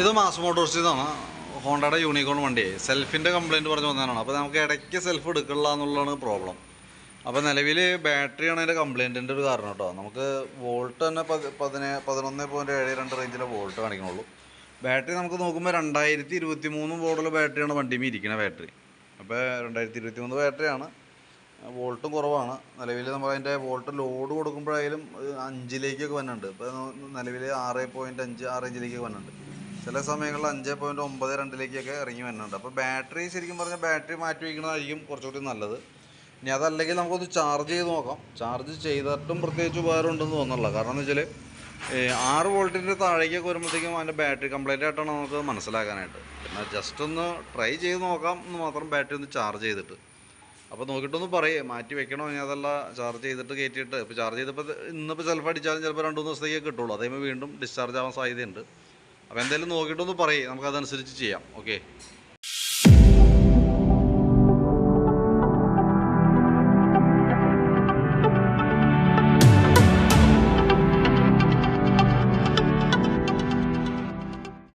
ഇത് മാസ് മോട്ടോഴ്സിന്നാണ് ഹോണ്ടയുടെ യൂണിക്കോൺ വണ്ടി. സെൽഫിന്റെ കംപ്ലയിന്റ് പറഞ്ഞ് വന്നതാണ്. അപ്പോൾ നമുക്ക് ഇടയ്ക്ക് സെൽഫ് എടുക്കില്ല എന്നുള്ളതാണ് പ്രോബ്ലം അപ്പോൾ നിലവിൽ ബാറ്ററിയാണ് അതിന്റെ കംപ്ലയിന്റിന്റെ ഒരു കാരണം കേട്ടോ. നമുക്ക് വോൾട്ട് തന്നെ പതി പതിനെ പതിനൊന്ന് പോയിന്റ് ഏഴ് രണ്ട് റേഞ്ചിലെ വോൾട്ട് കാണിക്കുന്നുള്ളൂ ബാറ്ററി നമുക്ക് നോക്കുമ്പോൾ രണ്ടായിരത്തി ഇരുപത്തി മൂന്ന് മോഡൽ ബാറ്ററിയാണ് വണ്ടിമേ ഇരിക്കുന്ന ബാറ്ററി. അപ്പോൾ രണ്ടായിരത്തി ഇരുപത്തി മൂന്ന് ബാറ്ററിയാണ് വോൾട്ടും കുറവാണ്. നിലവിൽ നമ്മൾ അതിന്റെ വോൾട്ട് ലോഡ് കൊടുക്കുമ്പോഴായാലും അഞ്ചിലേക്കൊക്കെ വന്നിട്ടുണ്ട്. ഇപ്പോൾ നിലവിൽ ആറ് പോയിന്റ് അഞ്ച് ആ റേഞ്ചിലേക്ക് വന്നുണ്ട് ചില സമയങ്ങളിൽ അഞ്ച് പോയിന്റ് ഒമ്പത് രണ്ടിലേക്കൊക്കെ ഇറങ്ങി വരുന്നുണ്ട്. അപ്പോൾ ബാറ്ററി ശരിക്കും പറഞ്ഞാൽ ബാറ്ററി മാറ്റി വയ്ക്കുന്നതായിരിക്കും കുറച്ചുകൂടി നല്ലത്. ഇനി അതല്ലെങ്കിൽ നമുക്കൊന്ന് ചാർജ് ചെയ്ത് നോക്കാം. ചാർജ് ചെയ്തിട്ടും പ്രത്യേകിച്ച് ഉപകാരം ഉണ്ടെന്ന് തോന്നുന്നില്ല. കാരണം എന്ന് വെച്ചാൽ ആറ് വോൾട്ടിന്റെ താഴേക്കൊക്കെ വരുമ്പോഴത്തേക്കും അതിന്റെ ബാറ്ററി കംപ്ലൈന്റ് ആയിട്ടാണ് നമുക്ക് മനസ്സിലാക്കാനായിട്ട്. എന്നാൽ ജസ്റ്റ് ഒന്ന് ട്രൈ ചെയ്ത് നോക്കാം എന്ന് മാത്രം ബാറ്ററി ഒന്ന് ചാർജ് ചെയ്തിട്ട്. അപ്പോൾ നോക്കിയിട്ടൊന്ന് പറയേ മാറ്റി വെക്കണോ ഇനി അതല്ല ചാർജ് ചെയ്തിട്ട് കയറ്റിയിട്ട്. ഇപ്പോൾ ചാർജ് ചെയ്തപ്പോൾ ഇന്നിപ്പോൾ ചിലപ്പോൾ അടിച്ചാലും ചിലപ്പോൾ രണ്ട് മൂന്ന് ദിവസത്തേക്ക് കിട്ടുള്ളൂ. അതേപോലെ വീണ്ടും ഡിസ്ചാർജ് ആവാൻ സാധ്യതയുണ്ട്. അപ്പോൾ എന്തായാലും നോക്കിയിട്ടൊന്ന് പറയും. നമുക്കതനുസരിച്ച് ചെയ്യാം. ഓക്കെ.